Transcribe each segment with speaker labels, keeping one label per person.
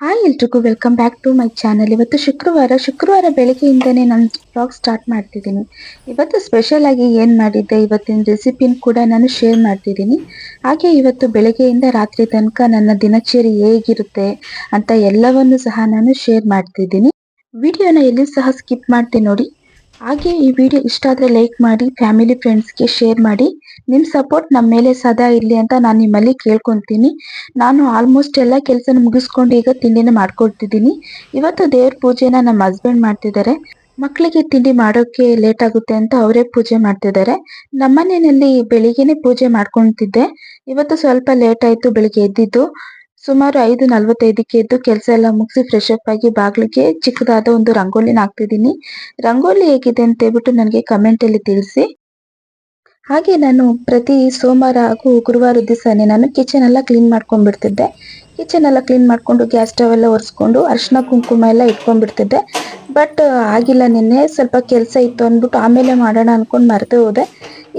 Speaker 1: Hi ಎಲ್ರಿಗೂ welcome back to my channel ಇವತ್ತು ಶುಕ್ರವಾರ ಶುಕ್ರವಾರ ಬೆಳಗ್ಗೆಯಿಂದನೇ ನಾನು ಬ್ಲಾಗ್ ಸ್ಟಾರ್ಟ್ ಮಾಡ್ತಿದ್ದೀನಿ. ಇವತ್ತು ಸ್ಪೆಷಲ್ ಆಗಿ ಏನು ಮಾಡಿದ್ದೆ, ಇವತ್ತಿನ ರೆಸಿಪಿನ ಕೂಡ ನಾನು ಶೇರ್ ಮಾಡ್ತಿದ್ದೀನಿ. ಹಾಗೆ ಇವತ್ತು ಬೆಳಗ್ಗೆಯಿಂದ ರಾತ್ರಿ ತನಕ ನನ್ನ ದಿನಚರಿ ಹೇಗಿರುತ್ತೆ ಅಂತ ಎಲ್ಲವನ್ನು ಸಹ ನಾನು ಶೇರ್ ಮಾಡ್ತಿದ್ದೀನಿ. ವಿಡಿಯೋನ ಎಲ್ಲಿ ಸಹ ಸ್ಕಿಪ್ ಮಾಡ್ತೀನಿ ನೋಡಿ. ಹಾಗೆ ಈ ವಿಡಿಯೋ ಇಷ್ಟ ಆದರೆ ಲೈಕ್ ಮಾಡಿ ಫ್ಯಾಮಿಲಿ ಫ್ರೆಂಡ್ಸ್ಗೆ ಶೇರ್ ಮಾಡಿ. ನಿಮ್ಮ ಸಪೋರ್ಟ್ ನಮ್ಮ ಮೇಲೆ ಸದಾ ಇರಲಿ ಅಂತ ನಾನು ನಿಮ್ಮಲ್ಲಿ ಕೇಳ್ಕೊತೀನಿ. ನಾನು ಆಲ್ಮೋಸ್ಟ್ ಎಲ್ಲ ಕೆಲಸನ ಮುಗಿಸ್ಕೊಂಡು ಈಗ ತಿಂಡಿನ ಮಾಡ್ಕೊಡ್ತಿದ್ದೀನಿ. ಇವತ್ತು ದೇವ್ರ ಪೂಜೆನ ನಮ್ಮ ಹಸ್ಬೆಂಡ್ ಮಾಡ್ತಿದ್ದಾರೆ ಮಕ್ಕಳಿಗೆ ತಿಂಡಿ ಮಾಡೋಕೆ ಲೇಟ್ ಆಗುತ್ತೆ ಅಂತ ಅವರೇ ಪೂಜೆ ಮಾಡ್ತಿದ್ದಾರೆ ನಮ್ಮನೆಯಲ್ಲಿ ಬೆಳಿಗ್ಗೆನೆ ಪೂಜೆ ಮಾಡ್ಕೊಂತಿದ್ದೆ. ಇವತ್ತು ಸ್ವಲ್ಪ ಲೇಟ್ ಆಯ್ತು, ಬೆಳಿಗ್ಗೆ ಎದ್ದಿದ್ದು. ಸುಮಾರು ಐದು ನಲ್ವತ್ತೈದಕ್ಕೆ ಎದ್ದು ಕೆಲಸ ಎಲ್ಲ ಮುಗಿಸಿ ಫ್ರೆಶ್ ಅಪ್ ಆಗಿ ಬಾಗ್ಲಿಗೆ ಚಿಕ್ಕದಾದ ಒಂದು ರಂಗೋಲಿನ ಹಾಕ್ತಿದ್ದೀನಿ ರಂಗೋಲಿ ಹೇಗಿದೆ ಅಂತ ಹೇಳ್ಬಿಟ್ಟು ನನಗೆ ಕಮೆಂಟ್ ಅಲ್ಲಿ ತಿಳಿಸಿ. ಹಾಗೆ ನಾನು ಪ್ರತಿ ಸೋಮವಾರ ಹಾಗೂ ಗುರುವಾರ ದಿವಸನೇ ನಾನು ಕಿಚನ್ ಎಲ್ಲ ಕ್ಲೀನ್ ಮಾಡ್ಕೊಂಡ್ಬಿಡ್ತಿದ್ದೆ. ಕಿಚನ್ ಎಲ್ಲ ಕ್ಲೀನ್ ಮಾಡ್ಕೊಂಡು ಗ್ಯಾಸ್ ಸ್ಟವ್ ಎಲ್ಲ ಒರೆಸ್ಕೊಂಡು ಅರ್ಶಿನ ಕುಂಕುಮ ಎಲ್ಲ ಇಟ್ಕೊಂಡ್ಬಿಡ್ತಿದ್ದೆ. ಬಟ್ ಆಗಿಲ್ಲ ನಿನ್ನೆ ಸ್ವಲ್ಪ ಕೆಲಸ ಇತ್ತು ಅಂದ್ಬಿಟ್ಟು ಆಮೇಲೆ ಮಾಡೋಣ ಅಂದ್ಕೊಂಡು ಮರೆತೇ ಹೋದೆ.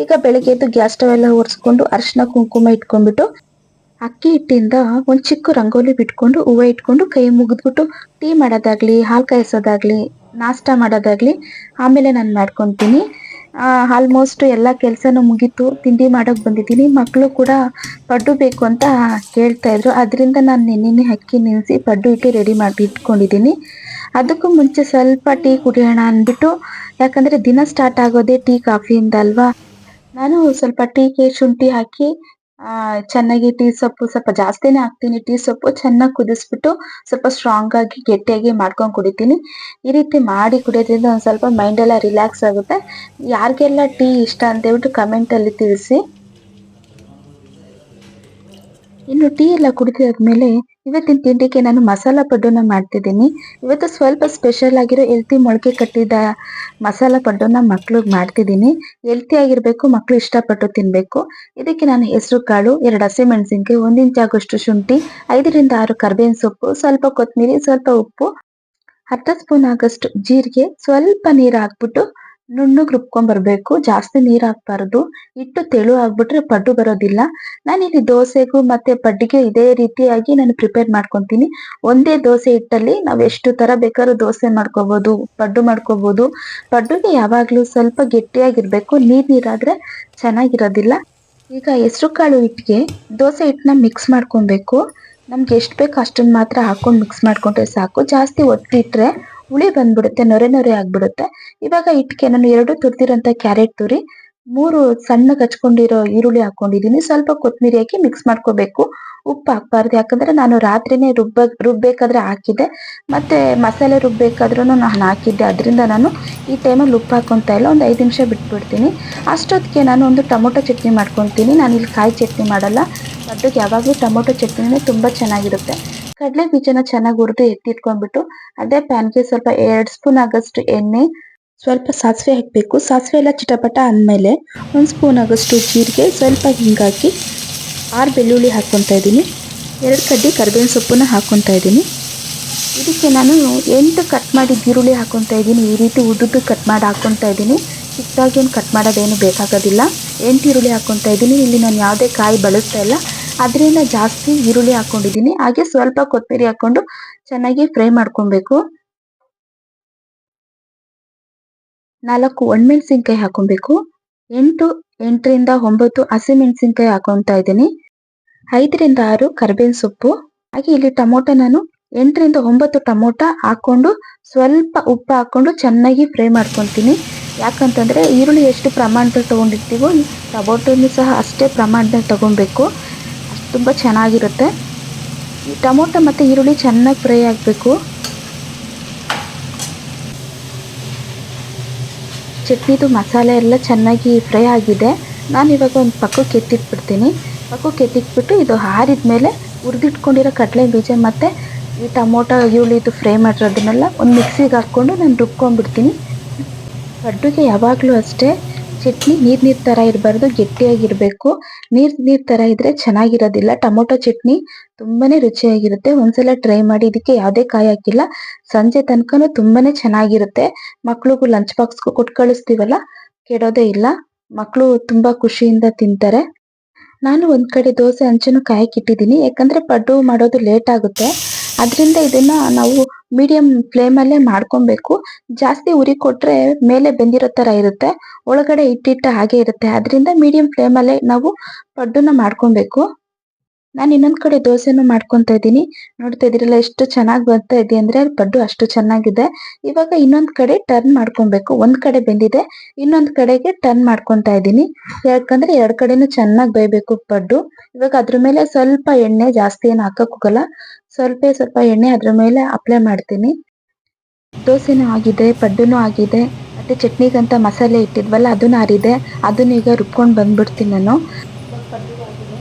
Speaker 1: ಈಗ ಬೆಳಗ್ಗೆ ಎದ್ದು ಗ್ಯಾಸ್ ಸ್ಟವ್ ಎಲ್ಲ ಒರೆಸ್ಕೊಂಡು ಅರ್ಶಿನ ಕುಂಕುಮ ಇಟ್ಕೊಂಡ್ಬಿಟ್ಟು ಅಕ್ಕಿ ಹಿಟ್ಟಿಂದ ಒಂದು ಚಿಕ್ಕ ರಂಗೋಲಿ ಬಿಟ್ಕೊಂಡು ಹೂವು ಇಟ್ಕೊಂಡು ಕೈ ಮುಗಿದ್ಬಿಟ್ಟು ಟೀ ಮಾಡೋದಾಗ್ಲಿ, ಹಾಲು ಕಾಯಿಸೋದಾಗ್ಲಿ, ನಾಷ್ಟ ಮಾಡೋದಾಗ್ಲಿ, ಆಮೇಲೆ ನಾನು ಮಾಡ್ಕೊತೀನಿ. ಆಲ್ಮೋಸ್ಟ್ ಎಲ್ಲ ಕೆಲಸನೂ ಮುಗೀತು. ತಿಂಡಿ ಮಾಡೋಕೆ ಬಂದಿದ್ದೀನಿ. ಮಕ್ಕಳು ಕೂಡ ಪಡ್ಡು ಬೇಕು ಅಂತ ಕೇಳ್ತಾ ಇದ್ರು. ಅದರಿಂದ ನಾನು ನೆನ್ನೆನೆ ಅಕ್ಕಿ ನೆನೆಸಿ ಪಡ್ಡು ಇಟ್ಟು ರೆಡಿ ಮಾಡಿ ಇಟ್ಕೊಂಡಿದ್ದೀನಿ. ಅದಕ್ಕೂ ಮುಂಚೆ ಸ್ವಲ್ಪ ಟೀ ಕುಡಿಯೋಣ ಅಂದ್ಬಿಟ್ಟು, ಯಾಕಂದರೆ ದಿನ ಸ್ಟಾರ್ಟ್ ಆಗೋದೇ ಟೀ ಕಾಫಿಯಿಂದ ಅಲ್ವಾ? ನಾನು ಸ್ವಲ್ಪ ಟೀಗೆ ಶುಂಠಿ ಹಾಕಿ ಆ, ಚೆನ್ನಾಗಿ ಟೀ ಸೊಪ್ಪು ಸ್ವಲ್ಪ ಜಾಸ್ತಿನೇ ಹಾಕ್ತೀನಿ. ಟೀ ಸೊಪ್ಪು ಚೆನ್ನಾಗಿ ಕುದಿಸ್ಬಿಟ್ಟು ಸ್ವಲ್ಪ ಸ್ಟ್ರಾಂಗ್ ಆಗಿ ಗಟ್ಟಿಯಾಗಿ ಮಾಡ್ಕೊಂಡು ಕುಡಿತೀನಿ. ಈ ರೀತಿ ಮಾಡಿ ಕುಡಿಯೋದ್ರಿಂದ ಒಂದು ಸ್ವಲ್ಪ ಮೈಂಡ್ ಎಲ್ಲ ರಿಲ್ಯಾಕ್ಸ್ ಆಗುತ್ತೆ. ಯಾರಿಗೆಲ್ಲ ಟೀ ಇಷ್ಟ ಅಂತ ಹೇಳ್ಬಿಟ್ಟು ಕಾಮೆಂಟ್ ಅಲ್ಲಿ ತಿಳಿಸಿ. ಇನ್ನು ಟೀ ಎಲ್ಲ ಕುಡಿದಾದ್ಮೇಲೆ ಇವತ್ತಿನ ತಿಂಡಿಗೆ ನಾನು ಮಸಾಲಾ ಪಡ್ಡುನ ಮಾಡ್ತಿದ್ದೀನಿ. ಇವತ್ತು ಸ್ವಲ್ಪ ಸ್ಪೆಷಲ್ ಆಗಿರೋ ಎಲ್ತಿ ಮೊಳಕೆ ಕಟ್ಟಿದ ಮಸಾಲಾ ಪಡ್ಡುನ ಮಕ್ಳಿಗೆ ಮಾಡ್ತಿದ್ದೀನಿ. ಎಲ್ತಿ ಆಗಿರ್ಬೇಕು ಮಕ್ಕಳು ಇಷ್ಟಪಟ್ಟು ತಿನ್ಬೇಕು. ಇದಕ್ಕೆ ನಾನು ಹೆಸರು ಕಾಳು, ಎರಡು ಹಸಿಮೆಣಸಿನ್ಕಾಯಿ ಒಂದು ಇಂಚ್ ಆಗೋಷ್ಟು ಶುಂಠಿ, ಐದರಿಂದ ಆರು ಕರ್ಬೇವಿನ ಸೊಪ್ಪು, ಸ್ವಲ್ಪ ಕೊತ್ತಂಬರಿ ಸ್ವಲ್ಪ ಉಪ್ಪು, ಅರ್ಧ ಸ್ಪೂನ್ ಆಗಷ್ಟು ಜೀರಿಗೆ, ಸ್ವಲ್ಪ ನೀರು ಹಾಕ್ಬಿಟ್ಟು ನುಣ್ಣಗೆ ರುಬ್ಕೊಂಡ್ ಬರ್ಬೇಕು. ಜಾಸ್ತಿ ನೀರ್ ಹಾಕ್ಬಾರ್ದು. ಹಿಟ್ಟು ತೆಳು ಆಗ್ಬಿಟ್ರೆ ಪಡ್ಡು ಬರೋದಿಲ್ಲ. ನಾನಿಲ್ಲಿ ದೋಸೆಗೂ ಮತ್ತೆ ಪಡ್ಡಿಗೆ ಇದೇ ರೀತಿಯಾಗಿ ನಾನು ಪ್ರಿಪೇರ್ ಮಾಡ್ಕೊಂತೀನಿ. ಒಂದೇ ದೋಸೆ ಹಿಟ್ಟಲ್ಲಿ ನಾವು ಎಷ್ಟು ತರ ಬೇಕಾದ್ರೂ ದೋಸೆ ಮಾಡ್ಕೋಬಹುದು ಪಡ್ಡು ಮಾಡ್ಕೋಬಹುದು ಪಡ್ಡುಗೆ ಯಾವಾಗ್ಲೂ ಸ್ವಲ್ಪ ಗಟ್ಟಿಯಾಗಿರ್ಬೇಕು. ನೀರ್ ನೀರಾದ್ರೆ ಚೆನ್ನಾಗಿರೋದಿಲ್ಲ. ಈಗ ಹೆಸರು ಕಾಳು ಹಿಟ್ಟಿಗೆ ದೋಸೆ ಹಿಟ್ಟನ್ನ ಮಿಕ್ಸ್ ಮಾಡ್ಕೊಬೇಕು. ನಮ್ಗೆ ಎಷ್ಟು ಬೇಕು ಅಷ್ಟನ್ನು ಮಾತ್ರ ಹಾಕೊಂಡು ಮಿಕ್ಸ್ ಮಾಡ್ಕೊಂಡ್ರೆ ಸಾಕು. ಜಾಸ್ತಿ ಒತ್ತಿಟ್ರೆ ಹುಳಿ ಬಂದ್ಬಿಡುತ್ತೆ, ನೊರೆ ನೊರೆ ಆಗ್ಬಿಡುತ್ತೆ. ಇವಾಗ ಇಟ್ಟಿಗೆ ನಾನು ಎರಡು ತುರ್ದಿರೋಂಥ ಕ್ಯಾರೆಟ್ ತುರಿ, ಮೂರು ಸಣ್ಣಗೆ ಹಚ್ಕೊಂಡಿರೋ ಈರುಳ್ಳಿ ಹಾಕೊಂಡಿದ್ದೀನಿ. ಸ್ವಲ್ಪ ಕೊತ್ತಂಬರಿ ಹಾಕಿ ಮಿಕ್ಸ್ ಮಾಡ್ಕೋಬೇಕು. ಉಪ್ಪು ಹಾಕ್ಬಾರ್ದು, ಯಾಕಂದ್ರೆ ನಾನು ರಾತ್ರಿನೇ ರುಬ್ಬ, ರುಬ್ಬೇಕಾದ್ರೆ ಹಾಕಿದ್ದೆ. ಮತ್ತೆ ಮಸಾಲೆ ರುಬ್ಬೇಕಾದ್ರೂ ನಾನು ಹಾಕಿದ್ದೆ. ಅದರಿಂದ ನಾನು ಈ ಟೈಮಲ್ಲಿ ಉಪ್ಪು ಹಾಕೊತಾ ಇಲ್ಲ. ಒಂದು ಐದು ನಿಮಿಷ ಬಿಟ್ಬಿಡ್ತೀನಿ. ಅಷ್ಟೊತ್ತಿಗೆ ನಾನು ಒಂದು ಟೊಮೊಟೊ ಚಟ್ನಿ ಮಾಡ್ಕೊತೀನಿ ನಾನು ಇಲ್ಲಿ ಕಾಯಿ ಚಟ್ನಿ ಮಾಡಲ್ಲ. ಅದಕ್ಕೆ ಯಾವಾಗಲೂ ಟೊಮೊಟೊ ಚಟ್ನಿನೇ ತುಂಬ ಚೆನ್ನಾಗಿರುತ್ತೆ. ಕಡಲೆ ಬೀಜನ ಚೆನ್ನಾಗಿ ಹುರಿದು ಎತ್ತಿಟ್ಕೊಂಡ್ಬಿಟ್ಟು, ಅದೇ ಪ್ಯಾನ್ಗೆ ಸ್ವಲ್ಪ ಎರಡು ಸ್ಪೂನ್ ಆಗಷ್ಟು ಎಣ್ಣೆ, ಸ್ವಲ್ಪ ಸಾಸಿವೆ ಹಾಕಬೇಕು. ಸಾಸಿವೆ ಎಲ್ಲ ಚಿಟಪಟ ಅಂದಮೇಲೆ ಒಂದು ಸ್ಪೂನ್ ಆಗಷ್ಟು ಜೀರಿಗೆ, ಸ್ವಲ್ಪ ಹಿಂಗಾಕಿ ಆರು ಬೆಳ್ಳುಳ್ಳಿ ಹಾಕ್ಕೊತಾ ಇದ್ದೀನಿ. ಎರಡು ಕಡ್ಡಿ ಕರಿಬೇವಿನ ಸೊಪ್ಪನ್ನು ಹಾಕ್ಕೊತಾ ಇದ್ದೀನಿ. ಇದಕ್ಕೆ ನಾನು ಎಂಟು ಕಟ್ ಮಾಡಿ ಈರುಳ್ಳಿ ಹಾಕ್ಕೊತಾ ಇದ್ದೀನಿ. ಈ ರೀತಿ ಉದ್ದುದ್ದು ಕಟ್ ಮಾಡಿ ಹಾಕ್ಕೊತಾ ಇದ್ದೀನಿ. ಚಿಕ್ಕದಾಗಿ ಏನು ಕಟ್ ಮಾಡೋದೇನು ಬೇಕಾಗೋದಿಲ್ಲ. ಎಂಟು ಈರುಳ್ಳಿ ಹಾಕ್ಕೊತಾ ಇದ್ದೀನಿ. ಇಲ್ಲಿ ನಾನು ಯಾವುದೇ ಕಾಯಿ ಬಳಸ್ತಾ ಇಲ್ಲ. ಅದರಿಂದ ಜಾಸ್ತಿ ಈರುಳ್ಳಿ ಹಾಕೊಂಡಿದ್ದೀನಿ. ಹಾಗೆ ಸ್ವಲ್ಪ ಕೊತ್ತಂಬರಿ ಹಾಕೊಂಡು ಚೆನ್ನಾಗಿ ಫ್ರೈ ಮಾಡ್ಕೊಬೇಕು. ನಾಲ್ಕು ಒಣಮೆಣಸಿನ್ಕಾಯಿ ಹಾಕೊಬೇಕು ಎಂಟು, ಎಂಟರಿಂದ ಒಂಬತ್ತು ಹಸಿಮೆಣಸಿನ್ಕಾಯಿ ಹಾಕೊತಾ ಇದ್ದೀನಿ. ಐದರಿಂದ ಆರು ಕರ್ಬೇವಿನ ಸೊಪ್ಪು. ಹಾಗೆ ಇಲ್ಲಿ ಟೊಮೊಟೊ ನಾನು ಎಂಟರಿಂದ ಒಂಬತ್ತು ಟೊಮೊಟೊ ಹಾಕೊಂಡು ಸ್ವಲ್ಪ ಉಪ್ಪು ಹಾಕೊಂಡು ಚೆನ್ನಾಗಿ ಫ್ರೈ ಮಾಡ್ಕೊತೀನಿ ಯಾಕಂತಂದರೆ ಈರುಳ್ಳಿ ಎಷ್ಟು ಪ್ರಮಾಣದಲ್ಲಿ ತೊಗೊಂಡಿರ್ತೀವೋ ಟೊಮೊಟೊನು ಸಹ ಅಷ್ಟೇ ಪ್ರಮಾಣದಲ್ಲಿ ತೊಗೊಬೇಕು ತುಂಬ ಚೆನ್ನಾಗಿರುತ್ತೆ. ಈ ಟೊಮೊಟೊ ಮತ್ತು ಈರುಳ್ಳಿ ಚೆನ್ನಾಗಿ ಫ್ರೈ ಆಗಬೇಕು. ಚಟ್ನಿದು ಮಸಾಲೆ ಎಲ್ಲ ಚೆನ್ನಾಗಿ ಫ್ರೈ ಆಗಿದೆ. ನಾನು ಇವಾಗ ಒಂದು ಪಕ್ಕಕ್ಕೆ ಎತ್ತಿಟ್ಬಿಡ್ತೀನಿ ಪಕ್ಕಕ್ಕೆ ಎತ್ತಿಟ್ಬಿಟ್ಟು ಇದು ಆರಿದ ಮೇಲೆ ಹುರಿದಿಟ್ಕೊಂಡಿರೋ ಕಡಲೆ ಬೀಜ ಮತ್ತು ಈ ಟೊಮೊಟೊ, ಈರುಳ್ಳಿದು ಫ್ರೈ ಮಾಡಿರೋದನ್ನೆಲ್ಲ ಒಂದು ಮಿಕ್ಸಿಗೆ ಹಾಕ್ಕೊಂಡು ನಾನು ರುಬ್ಕೊಂಡ್ಬಿಡ್ತೀನಿ. ಪಡ್ಡುಗೆ ಯಾವಾಗಲೂ ಅಷ್ಟೇ. ಚಟ್ನಿ ನೀರ್ ನೀರ್ ತರ ಇರಬಾರ್ದು, ಗಟ್ಟಿಯಾಗಿರ್ಬೇಕು. ನೀರ್ ನೀರ್ ತರ ಇದ್ರೆ ಚೆನ್ನಾಗಿರೋದಿಲ್ಲ. ಟೊಮೊಟೊ ಚಟ್ನಿ ತುಂಬಾನೇ ರುಚಿಯಾಗಿರುತ್ತೆ. ಒಂದ್ಸಲ ಟ್ರೈ ಮಾಡಿ, ಇದಕ್ಕೆ ಯಾವುದೇ ಕಾಯಿ ಹಾಕಿಲ್ಲ. ಸಂಜೆ ತನಕನೂ ತುಂಬಾನೇ ಚೆನ್ನಾಗಿರುತ್ತೆ. ಮಕ್ಳಿಗೂ ಲಂಚ್ ಬಾಕ್ಸ್ಗೂ ಕೊಟ್ಟು ಕಳಿಸ್ತೀವಲ್ಲ? ಕೆಡೋದೇ ಇಲ್ಲ. ಮಕ್ಕಳು ತುಂಬಾ ಖುಷಿಯಿಂದ ತಿಂತಾರೆ. ನಾನು ಒಂದ್ ಕಡೆ ದೋಸೆ, ಹಂಚನ್ನು ಕಾಯಕ್ಕಿಟ್ಟಿದ್ದೀನಿ ಯಾಕಂದ್ರೆ ಪಡ್ಡು ಮಾಡೋದು ಲೇಟ್ ಆಗುತ್ತೆ. ಅದರಿಂದ ಇದನ್ನ ನಾವು ಮೀಡಿಯಂ ಫ್ಲೇಮ್ ಫ್ಲೇಮಲ್ಲೇ ಮಾಡ್ಕೊಬೇಕು. ಜಾಸ್ತಿ ಉರಿ ಕೊಟ್ರೆ ಮೇಲೆ ಬೆಂದಿರೋ ತರ ಇರುತ್ತೆ. ಒಳಗಡೆ ಇಟ್ಟಿಟ್ಟ ಹಾಗೆ ಇರುತ್ತೆ. ಅದರಿಂದ ಮೀಡಿಯಂ ಫ್ಲೇಮ್ ಅಲ್ಲಿ ನಾವು ಪಡ್ಡುನ ಮಾಡ್ಕೊಬೇಕು. ನಾನು ಇನ್ನೊಂದ್ ಕಡೆ ದೋಸೆನೂ ಮಾಡ್ಕೊಂತ ಇದ್ದೀನಿ. ನೋಡ್ತಾ ಇದ್ರಲ್ಲ ಎಷ್ಟು ಚೆನ್ನಾಗಿ ಬರ್ತಾ ಇದೆ ಅಂದ್ರೆ ಪಡ್ಡು ಅಷ್ಟು ಚೆನ್ನಾಗಿದೆ. ಇವಾಗ ಇನ್ನೊಂದ್ ಕಡೆ ಟರ್ನ್ ಮಾಡ್ಕೊಬೇಕು. ಒಂದ್ ಕಡೆ ಬೆಂದಿದೆ, ಇನ್ನೊಂದ್ ಕಡೆಗೆ ಟರ್ನ್ ಮಾಡ್ಕೊತಾ ಇದ್ದೀನಿ. ಯಾಕಂದ್ರೆ ಎರಡ್ ಕಡೆನು ಚೆನ್ನಾಗಿ ಬೇಯಬೇಕು ಪಡ್ಡು ಇವಾಗ ಅದ್ರ ಮೇಲೆ ಸ್ವಲ್ಪ ಎಣ್ಣೆ ಜಾಸ್ತಿ ಏನು ಹಾಕಕ್ಕೋಗಲ್ಲ ಸ್ವಲ್ಪ ಸ್ವಲ್ಪ ಎಣ್ಣೆ ಅದ್ರ ಮೇಲೆ ಅಪ್ಲೈ ಮಾಡ್ತೀನಿ. ದೋಸೆನೂ ಆಗಿದೆ ಪಡ್ಡುನೂ ಆಗಿದೆ. ಮತ್ತೆ ಚಟ್ನಿಗಂತ ಮಸಾಲೆ ಇಟ್ಟಿದ್ವಲ್ಲ ಅದನ್ನ ಆರಿದೆ. ಅದನ್ನ ಈಗ ರುಬ್ಕೊಂಡು ಬಂದ್ಬಿಡ್ತೀನಿ ನಾನು ಪಡ್ಡು ಆಗಿದೆ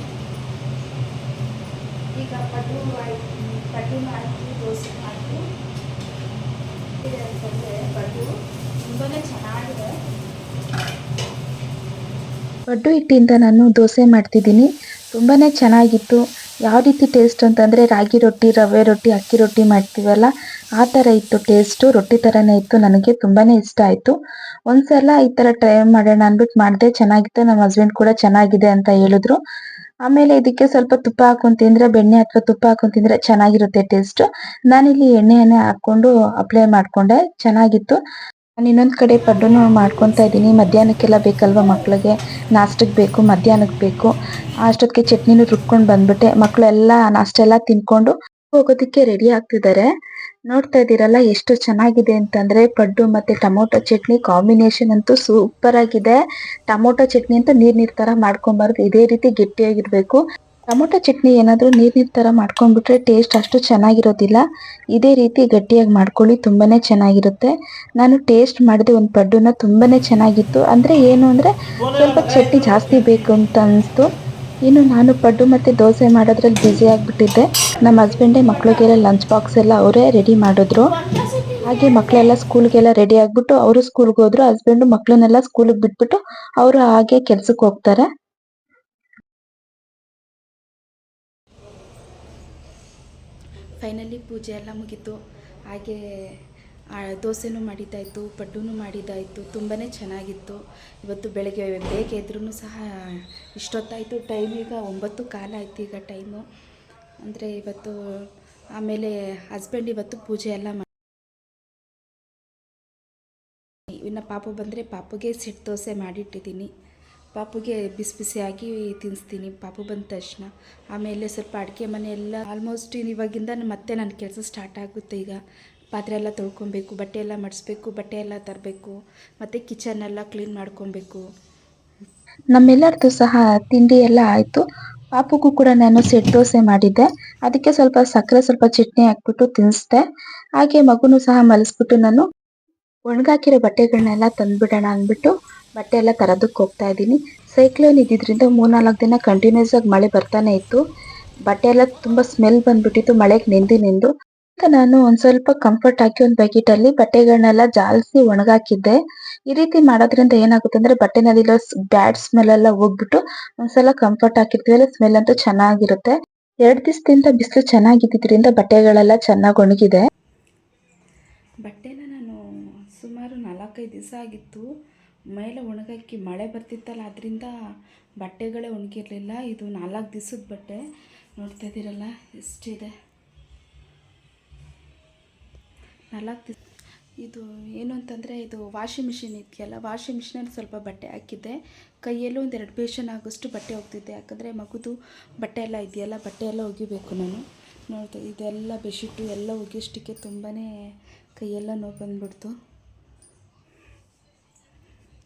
Speaker 1: ಈಗ ಪಡ್ಡು ಪಡ್ಡುನ ಹಾಕಿ ದೋಸೆ ಹಾಕಿ ಅಂತಂದರೆ ಪಡ್ಡು ತುಂಬಾ ಚೆನ್ನಾಗಿದೆ ಪಡ್ಡು ಹಿಟ್ಟಿಂದ ನಾನು ದೋಸೆ ಮಾಡ್ತಿದ್ದೀನಿ. ತುಂಬಾ ಚೆನ್ನಾಗಿತ್ತು. ಯಾವ ರೀತಿ ಟೇಸ್ಟ್ ಅಂತಂದರೆ ರಾಗಿ ರೊಟ್ಟಿ, ರವೆ ರೊಟ್ಟಿ, ಅಕ್ಕಿ ರೊಟ್ಟಿ ಮಾಡ್ತೀವಲ್ಲ, ಆ ಥರ ಇತ್ತು ಟೇಸ್ಟು ರೊಟ್ಟಿ ಥರನೇ ಇತ್ತು. ನನಗೆ ತುಂಬಾ ಇಷ್ಟ ಆಯಿತು. ಒಂದ್ಸಲ ಈ ಥರ ಟ್ರೈ ಮಾಡೋಣ ಅಂದ್ಬಿಟ್ಟು ಮಾಡಿದೆ. ಚೆನ್ನಾಗಿತ್ತು. ನಮ್ಮ ಹಸ್ಬೆಂಡ್ ಕೂಡ ಚೆನ್ನಾಗಿದೆ ಅಂತ ಹೇಳಿದ್ರು. ಆಮೇಲೆ ಇದಕ್ಕೆ ಸ್ವಲ್ಪ ತುಪ್ಪ ಹಾಕೊಂಡು ತಿಂದರೆ, ಬೆಣ್ಣೆ ಅಥವಾ ತುಪ್ಪ ಹಾಕೊಂಡು ತಿಂದರೆ ಚೆನ್ನಾಗಿರುತ್ತೆ ಟೇಸ್ಟು ನಾನಿಲ್ಲಿ ಎಣ್ಣೆಯನ್ನೇ ಹಾಕ್ಕೊಂಡು ಅಪ್ಲೈ ಮಾಡ್ಕೊಂಡೆ. ಚೆನ್ನಾಗಿತ್ತು. ನಾನು ಇನ್ನೊಂದ್ ಕಡೆ ಪಡ್ಡೂ ಮಾಡ್ಕೊತಾ ಇದ್ದೀನಿ. ಮಧ್ಯಾಹ್ನಕ್ಕೆಲ್ಲ ಬೇಕಲ್ವಾ ಮಕ್ಕಳಿಗೆ ನಾಷ್ಟಕ್ಕೆ ಬೇಕು ಮಧ್ಯಾಹ್ನಕ್ಕೆ ಬೇಕು. ಅಷ್ಟೊತ್ತಿಗೆ ಚಟ್ನಿನೂ ರುಬ್ಕೊಂಡು ಬಂದ್ಬಿಟ್ಟೆ. ಮಕ್ಕಳೆಲ್ಲ ಎಲ್ಲ ನಾಷ್ಟ ತಿನ್ಕೊಂಡು ಹೋಗೋದಕ್ಕೆ ರೆಡಿ ಆಗ್ತಿದ್ದಾರೆ ನೋಡ್ತಾ ಇದ್ದೀರಲ್ಲ ಎಷ್ಟು ಚೆನ್ನಾಗಿದೆ ಅಂತಂದ್ರೆ ಪಡ್ಡು ಮತ್ತೆ ಟೊಮೊಟೊ ಚಟ್ನಿ ಕಾಂಬಿನೇಷನ್ ಅಂತೂ ಸೂಪರ್ ಆಗಿದೆ. ಟೊಮೊಟೊ ಚಟ್ನಿ ಅಂತ ನೀರ್ ನೀರ್ ತರ ಮಾಡ್ಕೊಂಬಾರ್ದು. ಇದೇ ರೀತಿ ಗಟ್ಟಿಯಾಗಿರ್ಬೇಕು. ಟೊಮೊಟೊ ಚಟ್ನಿ ಏನಾದರೂ ನೀರ್ ಥರ ಮಾಡ್ಕೊಂಡ್ಬಿಟ್ರೆ ಟೇಸ್ಟ್ ಅಷ್ಟು ಚೆನ್ನಾಗಿರೋದಿಲ್ಲ. ಇದೇ ರೀತಿ ಗಟ್ಟಿಯಾಗಿ ಮಾಡ್ಕೊಳ್ಳಿ, ತುಂಬಾನೇ ಚೆನ್ನಾಗಿರುತ್ತೆ. ನಾನು ಟೇಸ್ಟ್ ಮಾಡಿದೆ ಒಂದು ಪಡ್ಡುನ ತುಂಬಾನೇ ಚೆನ್ನಾಗಿತ್ತು. ಅಂದ್ರೆ ಏನು ಅಂದ್ರೆ ಸ್ವಲ್ಪ ಚಟ್ನಿ ಜಾಸ್ತಿ ಬೇಕು ಅಂತ ಅನಿಸ್ತು. ಇನ್ನು ನಾನು ಪಡ್ಡು ಮತ್ತೆ ದೋಸೆ ಮಾಡೋದ್ರಲ್ಲಿ ಬ್ಯುಸಿ ಆಗಿಬಿಟ್ಟಿದ್ದೆ. ನಮ್ಮ ಹಸ್ಬೆಂಡೇ ಮಕ್ಳಿಗೆಲ್ಲ ಲಂಚ್ ಬಾಕ್ಸ್ ಎಲ್ಲ ಅವರೇ ರೆಡಿ ಮಾಡಿದ್ರು. ಹಾಗೆ ಮಕ್ಕಳೆಲ್ಲ ಸ್ಕೂಲ್ಗೆಲ್ಲ ರೆಡಿ ಆಗಿಬಿಟ್ಟು ಅವರು ಸ್ಕೂಲ್ಗೆ ಹೋದ್ರು. ಹಸ್ಬೆಂಡು ಮಕ್ಕಳನ್ನೆಲ್ಲ ಸ್ಕೂಲಿಗೆ ಬಿಟ್ಬಿಟ್ಟು ಅವರು ಹಾಗೆ ಕೆಲ್ಸಕ್ಕೆ ಹೋಗ್ತಾರೆ.
Speaker 2: ಫೈನಲಿ ಪೂಜೆ ಎಲ್ಲ ಮುಗೀತು. ಹಾಗೆ ದೋಸೆನೂ ಮಾಡಿದ್ದಾಯಿತು ಪಡ್ಡೂ ಮಾಡಿದ್ದಾಯಿತು ತುಂಬಾ ಚೆನ್ನಾಗಿತ್ತು. ಇವತ್ತು ಬೆಳಗ್ಗೆ ಬೇಗ ಎದ್ರೂ ಸಹ ಇಷ್ಟೊತ್ತಾಯಿತು. ಟೈಮ್ ಈಗ ಒಂಬತ್ತು ಕಾಲ ಆಯಿತು ಈಗ ಟೈಮು ಅಂದರೆ ಇವತ್ತು, ಆಮೇಲೆ ಹಸ್ಬೆಂಡ್ ಇವತ್ತು ಪೂಜೆ ಎಲ್ಲ ಮಾಡಿ ಇನ್ನು ಪಾಪು ಬಂದರೆ ಪಾಪುಗೆ ಸಿಟ್ಟು ದೋಸೆ ಮಾಡಿಟ್ಟಿದ್ದೀನಿ. ಪಾಪುಗೆ ಬಿಸಿ ಬಿಸಿಯಾಗಿ ತಿನ್ನಿಸ್ತೀನಿ ಪಾಪು ಬಂದ ತಕ್ಷಣ ಆಮೇಲೆ ಸ್ವಲ್ಪ ಅಡುಗೆ ಮನೆ ಎಲ್ಲ ಆಲ್ಮೋಸ್ಟ್ ಇವಾಗಿಂದ ಮತ್ತೆ ನನ್ನ ಕೆಲಸ ಸ್ಟಾರ್ಟ್ ಆಗುತ್ತೆ ಈಗ. ಪಾತ್ರೆ ಎಲ್ಲ ತೊಳ್ಕೊಬೇಕು, ಬಟ್ಟೆ ಎಲ್ಲ ಮಡಿಸ್ಬೇಕು, ಬಟ್ಟೆ ಎಲ್ಲ ತರಬೇಕು, ಮತ್ತು ಕಿಚನ್ ಎಲ್ಲ ಕ್ಲೀನ್ ಮಾಡ್ಕೊಬೇಕು.
Speaker 1: ನಮ್ಮೆಲ್ಲರದ್ದು ಸಹ ತಿಂಡಿ ಎಲ್ಲ ಆಯ್ತು. ಪಾಪುಗೂ ಕೂಡ ನಾನು ಸೆಟ್ ದೋಸೆ ಮಾಡಿದ್ದೆ. ಅದಕ್ಕೆ ಸ್ವಲ್ಪ ಸಕ್ಕರೆ ಸ್ವಲ್ಪ ಚಟ್ನಿ ಹಾಕ್ಬಿಟ್ಟು ತಿನ್ನಿಸ್ದೆ ಹಾಗೆ ಮಗುನು ಸಹ ಮಲಸ್ಬಿಟ್ಟು ನಾನು ಒಣಗಾಕಿರೋ ಬಟ್ಟೆಗಳನ್ನೆಲ್ಲ ತಂದುಬಿಡೋಣ ಅಂದ್ಬಿಟ್ಟು ಬಟ್ಟೆ ಎಲ್ಲ ತರೋದಕ್ಕೆ ಹೋಗ್ತಾ ಇದ್ದೀನಿ. ಸೈಕ್ಲೋನ್ ಇದ್ದಿದ್ರಿಂದ ಮೂರ್ನಾಲ್ಕು ದಿನ ಕಂಟಿನ್ಯೂಸ್ ಆಗಿ ಮಳೆ ಬರ್ತಾನೆ ಇತ್ತು. ಬಟ್ಟೆ ಎಲ್ಲ ತುಂಬ ಸ್ಮೆಲ್ ಬಂದ್ಬಿಟ್ಟಿತ್ತು, ಮಳೆಗೆ ನೆಂದು ನೆಂದು. ಅಂತ ನಾನು ಒಂದು ಸ್ವಲ್ಪ ಕಂಫರ್ಟ್ ಹಾಕಿ ಒಂದು ಬಕೆಟಲ್ಲಿ ಬಟ್ಟೆಗಳನ್ನೆಲ್ಲ ಜಾಲಿಸಿ ಒಣಗಾಕಿದ್ದೆ. ಈ ರೀತಿ ಮಾಡೋದ್ರಿಂದ ಏನಾಗುತ್ತೆ ಅಂದ್ರೆ ಬಟ್ಟೆನಲ್ಲಿರೋ ಬ್ಯಾಡ್ ಸ್ಮೆಲ್ ಎಲ್ಲ ಹೋಗ್ಬಿಟ್ಟು ಒಂದ್ಸಲ ಕಂಫರ್ಟ್ ಹಾಕಿರ್ತೀವಲ್ಲ ಸ್ಮೆಲ್ ಅಂತೂ ಚೆನ್ನಾಗಿರುತ್ತೆ. ಎರಡು ದಿವಸದಿಂದ ಬಿಸಿಲು ಚೆನ್ನಾಗಿದ್ದರಿಂದ ಬಟ್ಟೆಗಳೆಲ್ಲ ಚೆನ್ನಾಗಿ ಒಣಗಿದೆ.
Speaker 2: ಬಟ್ಟೆನ ನಾನು ಸುಮಾರು ನಾಲ್ಕೈದು ದಿವಸ ಆಗಿತ್ತು. ಮೇಲೆ ಒಣಗಾಕಿ ಮಳೆ ಬರ್ತಿತ್ತಲ್ಲ, ಅದರಿಂದ ಬಟ್ಟೆಗಳೇ ಒಣಗಿರಲಿಲ್ಲ. ಇದು ನಾಲ್ಕು ದಿವಸದ ಬಟ್ಟೆ. ನೋಡ್ತಾ ಇದ್ದೀರಲ್ಲ, ಎಷ್ಟಿದೆ? ನಾಲ್ಕು ದಿವಸ ಇದು ಏನು ಅಂತಂದರೆ, ಇದು ವಾಷಿಂಗ್ ಮಿಷಿನ್ ಇದೆಯಲ್ಲ, ವಾಷಿಂಗ್ ಮಿಷಿನಲ್ಲಿ ಸ್ವಲ್ಪ ಬಟ್ಟೆ ಹಾಕಿದ್ದೆ. ಕೈಯಲ್ಲೂ ಒಂದು ಎರಡು ಬೇಷನ್ ಆಗೋಷ್ಟು ಬಟ್ಟೆ ಹೋಗ್ತಿದ್ದೆ ಯಾಕಂದರೆ ಮಗುದು ಬಟ್ಟೆ ಎಲ್ಲ ಇದೆಯಲ್ಲ, ಬಟ್ಟೆ ಎಲ್ಲ ಒಗಿಬೇಕು ನಾನು. ನೋಡಿದೆ ಇದೆಲ್ಲ ಬೆಡ್ಶೀಟು ಎಲ್ಲ ಒಗಿಯೋಷ್ಟಕ್ಕೆ ತುಂಬಾ ಕೈಯೆಲ್ಲ ನೋವು ಬಂದ್ಬಿಡ್ತು.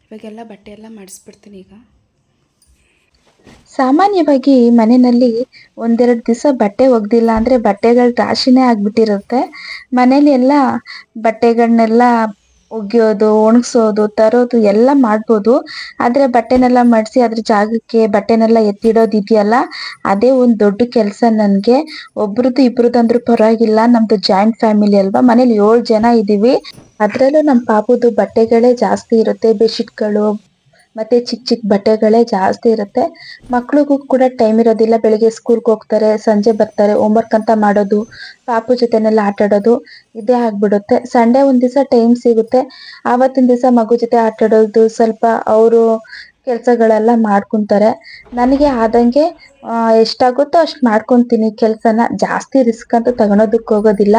Speaker 2: ಇವಾಗೆಲ್ಲ ಬಟ್ಟೆ ಎಲ್ಲ ಮಾಡಿಸ್ಬಿಡ್ತೀನಿ ಈಗ.
Speaker 1: ಸಾಮಾನ್ಯವಾಗಿ ಮನೆಯಲ್ಲಿ ಒಂದೆರಡು ದಿವಸ ಬಟ್ಟೆ ಒಗ್ದಿಲ್ಲ ಅಂದ್ರೆ ಬಟ್ಟೆಗಳು ರಾಶಿನೇ ಆಗ್ಬಿಟ್ಟಿರುತ್ತೆ. ಮನೇಲಿ ಎಲ್ಲ ಬಟ್ಟೆಗಳನ್ನೆಲ್ಲ ಒಗೆಯೋದು, ಒಣಗಿಸೋದು, ತರೋದು ಎಲ್ಲ ಮಾಡ್ಬೋದು. ಆದ್ರೆ ಬಟ್ಟೆನೆಲ್ಲ ಮಡಿಸಿ ಅದ್ರ ಜಾಗಕ್ಕೆ ಬಟ್ಟೆನೆಲ್ಲ ಎತ್ತಿಡೋದು ಇದೆಯಲ್ಲ ಅದೇ ಒಂದು ದೊಡ್ಡ ಕೆಲಸ ನನಗೆ. ಒಬ್ರದ್ದು ಇಬ್ರದ್ದು ಅಂದ್ರೂ ಪರವಾಗಿಲ್ಲ ನಮ್ಮದು ಜಾಯಿಂಟ್ ಫ್ಯಾಮಿಲಿ ಅಲ್ವಾ? ಮನೇಲಿ ಏಳು ಜನ ಇದೀವಿ. ಅದ್ರಲ್ಲೂ ನಮ್ಮ ಪಾಪುದು ಬಟ್ಟೆಗಳೇ ಜಾಸ್ತಿ ಇರುತ್ತೆ, ಬೆಡ್ಶೀಟ್ಗಳು, ಮತ್ತೆ ಚಿಕ್ಕ ಚಿಕ್ಕ ಬಟ್ಟೆಗಳೇ ಜಾಸ್ತಿ ಇರುತ್ತೆ. ಮಕ್ಳಿಗೂ ಕೂಡ ಟೈಮ್ ಇರೋದಿಲ್ಲ, ಬೆಳಿಗ್ಗೆ ಸ್ಕೂಲ್ಗೆ ಹೋಗ್ತಾರೆ, ಸಂಜೆ ಬರ್ತಾರೆ ಹೋಮ್ವರ್ಕ್ ಅಂತ ಮಾಡೋದು, ಪಾಪು ಜೊತೆನೆಲ್ಲ ಆಟ ಆಡೋದು, ಇದೇ ಆಗ್ಬಿಡುತ್ತೆ. ಸಂಡೆ ಒಂದ್ ದಿವಸ ಟೈಮ್ ಸಿಗುತ್ತೆ, ಆವತ್ತಿನ ದಿವಸ ಮಗು ಜೊತೆ ಆಟ ಆಡೋದು ಸ್ವಲ್ಪ ಅವರು ಕೆಲಸಗಳೆಲ್ಲ ಮಾಡ್ಕೊತಾರೆ. ನನಗೆ ಆದಂಗೆ ಎಷ್ಟಾಗುತ್ತೋ ಅಷ್ಟು ಮಾಡ್ಕೊತೀನಿ. ಕೆಲಸನ ಜಾಸ್ತಿ ರಿಸ್ಕ್ ಅಂತೂ ತಗೊಳೋದಕ್ಕೆ ಹೋಗೋದಿಲ್ಲ.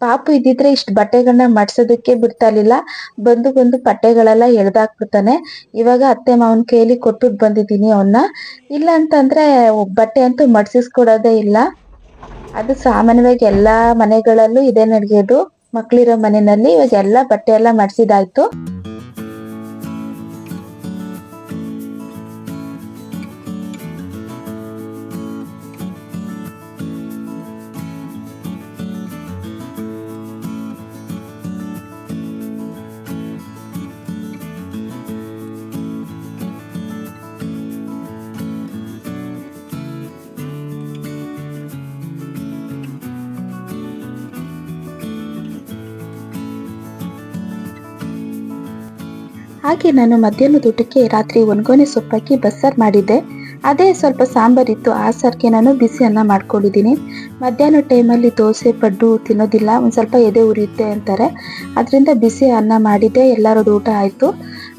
Speaker 1: ಪಾಪು ಇದ್ದಿದ್ರೆ ಇಷ್ಟು ಬಟ್ಟೆಗಳನ್ನ ಮಡ್ಸೋದಕ್ಕೆ ಬಿಡ್ತಾ ಇರ್ಲಿಲ್ಲ. ಬಂದು ಬಂದು ಬಟ್ಟೆಗಳೆಲ್ಲ ಎಳ್ದಾಕ್ಬಿಡ್ತಾನೆ. ಇವಾಗ ಅತ್ತೆ ಮಾವನ ಕೈಯಲ್ಲಿ ಕೊಟ್ಟು ಬಂದಿದ್ದೀನಿ ಅವನ್ನ ಇಲ್ಲ ಅಂತಂದ್ರೆ ಬಟ್ಟೆ ಅಂತೂ ಮಡ್ಸಿಸ್ಕೊಡೋದೇ ಇಲ್ಲ. ಅದು ಸಾಮಾನ್ಯವಾಗಿ ಎಲ್ಲಾ ಮನೆಗಳಲ್ಲೂ ಇದೆ ನಡೆಯೋದು ಮಕ್ಳಿರೋ ಮನೆಯಲ್ಲಿ ಇವಾಗ ಎಲ್ಲ ಬಟ್ಟೆ ಎಲ್ಲ ಮಡ್ಸಿದಾಯ್ತು ಹಾಗೆ ನಾನು ಮಧ್ಯಾಹ್ನದ ಊಟಕ್ಕೆ ರಾತ್ರಿ ಒಣಗೋನೆ ಸೊಪ್ಪಾಕಿ ಬಸ್ಸಾರು ಮಾಡಿದ್ದೆ. ಅದೇ ಸ್ವಲ್ಪ ಸಾಂಬಾರಿತ್ತು ಆ ಸಾರಿಗೆ ನಾನು ಬಿಸಿ ಅನ್ನ ಮಾಡ್ಕೊಂಡಿದ್ದೀನಿ. ಮಧ್ಯಾಹ್ನ ಟೈಮಲ್ಲಿ ದೋಸೆ, ಪಡ್ಡು ತಿನ್ನೋದಿಲ್ಲ. ಒಂದು ಸ್ವಲ್ಪ ಎದೆ ಉರಿಯುತ್ತೆ ಅಂತಾರೆ. ಅದರಿಂದ ಬಿಸಿ ಅನ್ನ ಮಾಡಿದ್ದೆ. ಎಲ್ಲರದ್ದು ಊಟ ಆಯಿತು.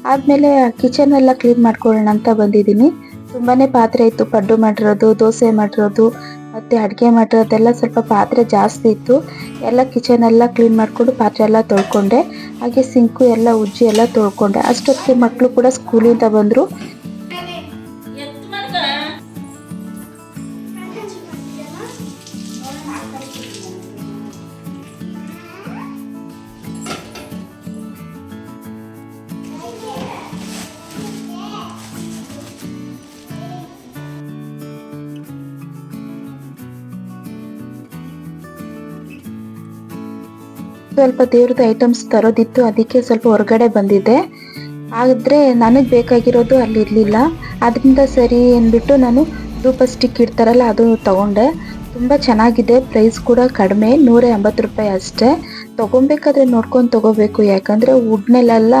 Speaker 1: ಆದಮೇಲೆ ಕಿಚನ್ ಎಲ್ಲ ಕ್ಲೀನ್ ಮಾಡ್ಕೊಳ್ಳೋಣ ಅಂತ ಬಂದಿದ್ದೀನಿ. ತುಂಬಾ ಪಾತ್ರೆ ಇತ್ತು. ಪಡ್ಡು ಮಾಡಿರೋದು, ದೋಸೆ ಮಾಡಿರೋದು ಮತ್ತು ಅಡುಗೆ ಮಾಡಿರೋದೆಲ್ಲ ಸ್ವಲ್ಪ ಪಾತ್ರೆ ಜಾಸ್ತಿ ಇತ್ತು. ಎಲ್ಲ ಕಿಚನ್ ಎಲ್ಲ ಕ್ಲೀನ್ ಮಾಡಿಕೊಂಡು ಪಾತ್ರೆ ಎಲ್ಲ ತೊಳ್ಕೊಂಡೆ. ಹಾಗೆ ಸಿಂಕು ಎಲ್ಲ ಉಜ್ಜಿ ಎಲ್ಲ ತೊಳ್ಕೊಂಡೆ. ಅಷ್ಟೊತ್ತಿಗೆ ಮಕ್ಕಳು ಕೂಡ ಸ್ಕೂಲಿಂದ ಬಂದರು. ಸ್ವಲ್ಪ ದೇವ್ರದ್ದು ಐಟಮ್ಸ್ ತರೋದಿತ್ತು, ಅದಕ್ಕೆ ಸ್ವಲ್ಪ ಹೊರಗಡೆ ಬಂದಿದ್ದೆ. ಆದರೆ ನನಗೆ ಬೇಕಾಗಿರೋದು ಅಲ್ಲಿ ಇರಲಿಲ್ಲ. ಅದರಿಂದ ಸರಿ ಅಂದ್ಬಿಟ್ಟು ನಾನು ಧೂಪ ಸ್ಟಿಕ್ ಇಡ್ತಾರಲ್ಲ, ಅದು ತಗೊಂಡೆ. ತುಂಬ ಚೆನ್ನಾಗಿದೆ ಪ್ರೈಸ್ ಕೂಡ ಕಡಿಮೆ ನೂರ ಎಂಬತ್ತು ರೂಪಾಯಿ ಅಷ್ಟೇ. ತೊಗೊಬೇಕಾದ್ರೆ ನೋಡ್ಕೊಂಡು ತೊಗೋಬೇಕು ಯಾಕಂದರೆ ವುಡ್ನಲ್ಲೆಲ್ಲ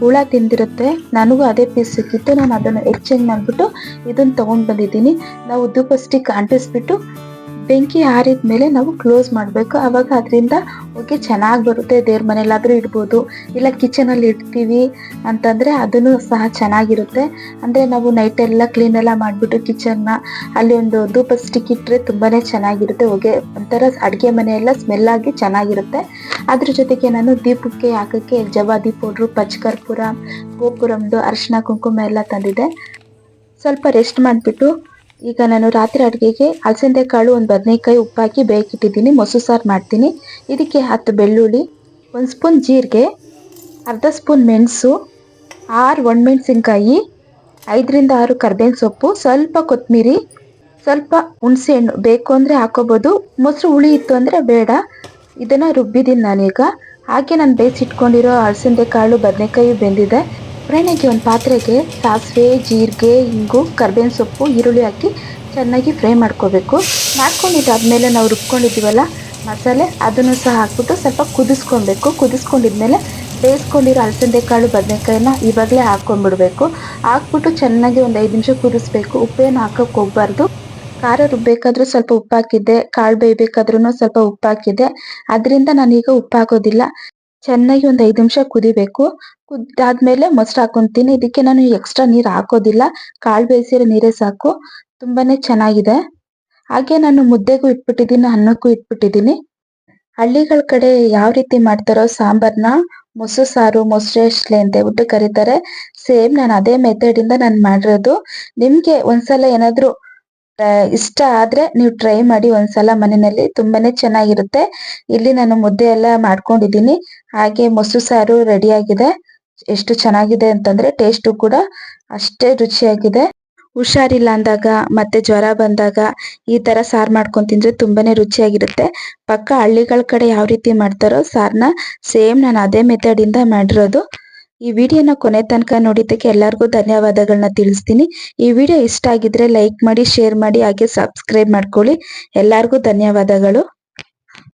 Speaker 1: ಹುಳ ತಿಂದಿರುತ್ತೆ. ನನಗೂ ಅದೇ ಪೀಸ್ ಸಿಕ್ಕಿತ್ತು, ನಾನು ಅದನ್ನು ಎಕ್ಸ್ಚೇಂಜ್ ಮಾಡಿಬಿಟ್ಟು ಇದನ್ನು ತೊಗೊಂಡು ಬಂದಿದ್ದೀನಿ. ನಾವು ಧೂಪ ಸ್ಟಿಕ್ ಅಂಟಿಸ್ಬಿಟ್ಟು ಬೆಂಕಿ ಆರಿದ ಮೇಲೆ ನಾವು ಕ್ಲೋಸ್ ಮಾಡಬೇಕು. ಆವಾಗ ಅದರಿಂದ ಹೊಗೆ ಚೆನ್ನಾಗಿ ಬರುತ್ತೆ, ದೇವ್ರ ಮನೆಯಲ್ಲಾದರೂ ಇಡ್ಬೋದು. ಇಲ್ಲ ಕಿಚನಲ್ಲಿ ಇಡ್ತೀವಿ ಅಂತಂದರೆ ಅದನ್ನು ಸಹ ಚೆನ್ನಾಗಿರುತ್ತೆ. ಅಂದರೆ ನಾವು ನೈಟೆಲ್ಲ ಕ್ಲೀನ್ ಎಲ್ಲ ಮಾಡಿಬಿಟ್ಟು ಕಿಚನ್ನ, ಅಲ್ಲಿ ಒಂದು ಧೂಪ ಸ್ಟಿಕ್ ಇಟ್ಟರೆ ತುಂಬಾ ಚೆನ್ನಾಗಿರುತ್ತೆ. ಹೊಗೆ, ಒಂಥರ ಅಡುಗೆ ಮನೆಯೆಲ್ಲ ಸ್ಮೆಲ್ಲಾಗಿ ಚೆನ್ನಾಗಿರುತ್ತೆ. ಅದ್ರ ಜೊತೆಗೆ ನಾನು ದೀಪಕ್ಕೆ ಹಾಕೋಕ್ಕೆ ಜವಾದಿ ಪೌಡ್ರು, ಪಚ್ಕರ್ಪುರ, ಗೋಪುರಮ್ದು ಅರಿಶಿನ ಕುಂಕುಮ ಎಲ್ಲ ತಂದಿದೆ ಸ್ವಲ್ಪ ರೆಸ್ಟ್ ಮಾಡಿಬಿಟ್ಟು ಈಗ ನಾನು ರಾತ್ರಿ ಅಡುಗೆಗೆ ಹಲಸಂದೆ ಕಾಳು ಒಂದು ಬದನೆಕಾಯಿ ಉಪ್ಪಾಕಿ ಬೇಯಕ್ಕಿಟ್ಟಿದ್ದೀನಿ, ಮೊಸರು ಸಾರು ಮಾಡ್ತೀನಿ. ಇದಕ್ಕೆ ಹತ್ತು ಬೆಳ್ಳುಳ್ಳಿ, ಒಂದು ಸ್ಪೂನ್ ಜೀರಿಗೆ, ಅರ್ಧ ಸ್ಪೂನ್ ಮೆಣಸು, ಆರು ಒಣಮೆಣಸಿನ್ಕಾಯಿ, ಐದರಿಂದ ಆರು ಕರ್ಬೇವಿನ ಸೊಪ್ಪು, ಸ್ವಲ್ಪ ಕೊತ್ತಂಬರಿ ಸ್ವಲ್ಪ ಹುಣಸೆಹಣ್ಣು ಬೇಕು ಅಂದರೆ ಹಾಕೋಬೋದು. ಮೊಸರು ಹುಳಿ ಇತ್ತು ಅಂದರೆ ಬೇಡ, ಇದನ್ನು ರುಬ್ಬಿದ್ದೀನಿ ನಾನೀಗ. ಹಾಗೆ ನಾನು ಬೇಯಿಸಿಟ್ಕೊಂಡಿರೋ ಹಲಸಂದೆ ಕಾಳು ಬದನೆಕಾಯಿ ಬೆಂದಿದೆ. ಫ್ರೈನಾಗಿ ಒಂದು ಪಾತ್ರೆಗೆ ಸಾಸಿವೆ, ಜೀರಿಗೆ, ಇಂಗು, ಕರ್ಬೇವಿನ ಸೊಪ್ಪು, ಈರುಳ್ಳಿ ಹಾಕಿ ಚೆನ್ನಾಗಿ ಫ್ರೈ ಮಾಡ್ಕೋಬೇಕು. ಮಾಡ್ಕೊಂಡಿದ್ದಾದ್ಮೇಲೆ ನಾವು ರುಬ್ಕೊಂಡಿದ್ದೀವಲ್ಲ ಮಸಾಲೆ, ಅದನ್ನು ಸಹ ಹಾಕ್ಬಿಟ್ಟು ಸ್ವಲ್ಪ ಕುದಿಸ್ಕೊಬೇಕು. ಕುದಿಸ್ಕೊಂಡಿದ್ಮೇಲೆ ಬೇಯಿಸ್ಕೊಂಡಿರೋ ಅಲಸಂದೆ ಕಾಳು ಬದನೆಕಾಯಿನ ಇವಾಗಲೇ ಹಾಕ್ಕೊಂಡ್ಬಿಡ್ಬೇಕು. ಹಾಕ್ಬಿಟ್ಟು ಚೆನ್ನಾಗಿ ಒಂದು ಐದು ನಿಮಿಷ ಕುದಿಸ್ಬೇಕು. ಉಪ್ಪೇನು ಹಾಕೋಕೆ ಹೋಗ್ಬಾರ್ದು. ಖಾರ ರುಬ್ಬೇಕಾದ್ರೂ ಸ್ವಲ್ಪ ಉಪ್ಪು ಹಾಕಿದ್ದೆ ಕಾಳು ಬೇಯಬೇಕಾದ್ರೂ ಸ್ವಲ್ಪ ಉಪ್ಪು ಹಾಕಿದ್ದೆ ಅದರಿಂದ ನಾನೀಗ ಉಪ್ಪು ಹಾಕೋದಿಲ್ಲ ಚೆನ್ನಾಗಿ ಒಂದು ಐದು ನಿಮಿಷ ಕುದಿಬೇಕು. ಕುದ್ದಾದ್ಮೇಲೆ ಮೊಸರು ಹಾಕೊಂತೀನಿ. ಇದಕ್ಕೆ ನಾನು ಎಕ್ಸ್ಟ್ರಾ ನೀರು ಹಾಕೋದಿಲ್ಲ. ಕಾಳು ಬೇಯಿಸಿರೋ ನೀರೇ ಸಾಕು. ತುಂಬಾನೇ ಚೆನ್ನಾಗಿದೆ. ಹಾಗೆ ನಾನು ಮುದ್ದೆಗೂ ಇಟ್ಬಿಟ್ಟಿದ್ದೀನಿ, ಅನ್ನಕ್ಕೂ ಇಟ್ಬಿಟ್ಟಿದ್ದೀನಿ. ಹಳ್ಳಿಗಳ ಕಡೆ ಯಾವ ರೀತಿ ಮಾಡ್ತಾರೋ ಸಾಂಬಾರ್ನ ಮೊಸರು ಸಾರು ಮೊಸರೇಶ್ಲೆ ಅಂತ ಹೇಳ್ಬಿಟ್ಟು ಕರೀತಾರೆ. ಸೇಮ್ ನಾನು ಅದೇ ಮೆಥಡ್ ಇಂದ ನಾನು ಮಾಡಿರೋದು. ನಿಮ್ಗೆ ಒಂದ್ಸಲ ಏನಾದ್ರು ಇಷ್ಟ ಆದ್ರೆ ನೀವು ಟ್ರೈ ಮಾಡಿ ಒಂದ್ಸಲ ಮನೆಯಲ್ಲಿ ತುಂಬಾನೇ ಚೆನ್ನಾಗಿರುತ್ತೆ. ಇಲ್ಲಿ ನಾನು ಮುದ್ದೆ ಎಲ್ಲ ಮಾಡ್ಕೊಂಡಿದ್ದೀನಿ. ಹಾಗೆ ಮೊಸರು ಸಾರು ರೆಡಿ ಆಗಿದೆ. ಎಷ್ಟು ಚೆನ್ನಾಗಿದೆ ಅಂತಂದ್ರೆ ಟೇಸ್ಟು ಕೂಡ ಅಷ್ಟೇ ರುಚಿಯಾಗಿದೆ. ಹುಷಾರಿಲ್ಲ ಅಂದಾಗ ಮತ್ತೆ ಜ್ವರ ಬಂದಾಗ ಈ ತರ ಸಾರು ಮಾಡ್ಕೊಂಡ್ ತಿಂದ್ರೆ ತುಂಬಾನೇ ರುಚಿಯಾಗಿರುತ್ತೆ. ಪಕ್ಕ ಹಳ್ಳಿಗಳ ಕಡೆ ಯಾವ ರೀತಿ ಮಾಡ್ತಾರೋ ಸಾರ್ನ ಸೇಮ್ ನಾನು ಅದೇ ಮೆಥಡ್ ಇಂದ ಮಾಡಿರೋದು. ಈ ವಿಡಿಯೋನ ಕೊನೆ ತನಕ ನೋಡಿದ್ದಕ್ಕೆ ಎಲ್ಲರಿಗೂ ಧನ್ಯವಾದಗಳನ್ನ ತಿಳಿಸ್ತೀನಿ. ಈ ವಿಡಿಯೋ ಇಷ್ಟ ಆಗಿದ್ರೆ ಲೈಕ್ ಮಾಡಿ, ಶೇರ್ ಮಾಡಿ, ಹಾಗೆ ಸಬ್ಸ್ಕ್ರೈಬ್ ಮಾಡ್ಕೊಳ್ಳಿ. ಎಲ್ಲರಿಗೂ ಧನ್ಯವಾದಗಳು.